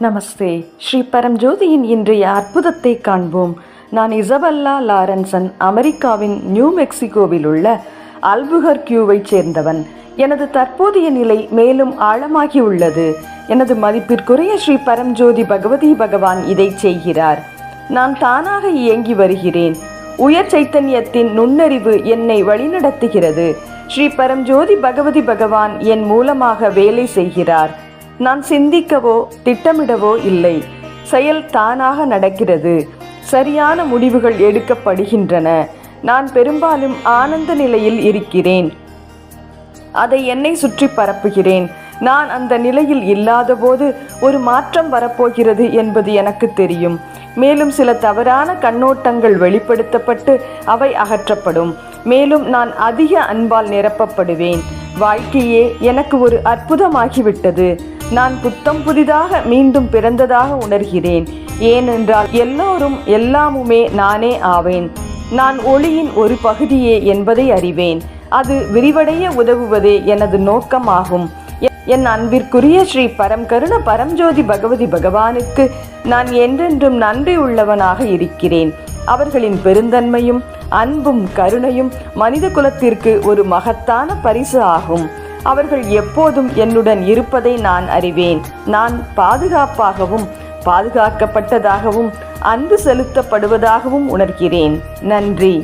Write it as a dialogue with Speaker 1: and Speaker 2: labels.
Speaker 1: நமஸ்தே. ஸ்ரீ பரம்ஜோதியின் இன்றைய அற்புதத்தை காண்போம். நான் இசபல்லா லாரன்சன் அமெரிக்காவின் நியூ மெக்சிகோவில் உள்ள அல்புகர் கியூவைச் சேர்ந்தவன். எனது தற்போதைய நிலை மேலும் ஆழமாகி உள்ளது எனது மதிப்பிற்குரிய ஸ்ரீ பரம்ஜோதி பகவதி பகவான் இதை செய்கிறார். நான் தானாக இயங்கி வருகிறேன். உயர் சைத்தன்யத்தின் நுண்ணறிவு என்னை வழிநடத்துகிறது. ஸ்ரீ பரம்ஜோதி பகவதி பகவான் என் மூலமாக வேலை செய்கிறார். நான் சிந்திக்கவோ திட்டமிடவோ இல்லை. செயல் தானாக நடக்கிறது. சரியான முடிவுகள் எடுக்கப்படுகின்றன. நான் பெரும்பாலும் ஆனந்த நிலையில் இருக்கிறேன். அதை என்னை சுற்றி பரப்புகிறேன். நான் அந்த நிலையில் இல்லாதபோது ஒரு மாற்றம் வரப்போகிறது என்பது எனக்கு தெரியும். மேலும் சில தவறான கண்ணோட்டங்கள் வெளிப்படுத்தப்பட்டு அவை அகற்றப்படும். மேலும் நான் அதிக அன்பால் நிரப்பப்படுவேன். வாழ்க்கையே எனக்கு ஒரு அற்புதமாகிவிட்டது. நான் புத்தம் புதிதாக மீண்டும் பிறந்ததாக உணர்கிறேன். ஏனென்றால் எல்லோரும் எல்லாமுமே நானே ஆவேன். நான் ஒளியின் ஒரு பகுதியே என்பதை அறிவேன். அது விரிவடைய உதவுவதே எனது நோக்கமாகும். என் அன்பிற்குரிய ஸ்ரீ பரம் கருண பரம்ஜோதி பகவதி பகவானுக்கு நான் என்றென்றும் நன்றி உள்ளவனாக இருக்கிறேன். அவர்களின் பெருந்தன்மையும் அன்பும் கருணையும் மனித குலத்திற்கு ஒரு மகத்தான பரிசு ஆகும். அவர்கள் எப்போதும் என்னுடன் இருப்பதை நான் அறிவேன். நான் பாதுகாப்பாகவும் பாதுகாக்கப்பட்டதாகவும் அன்பு செலுத்தப்படுவதாகவும் உணர்கிறேன். நன்றி.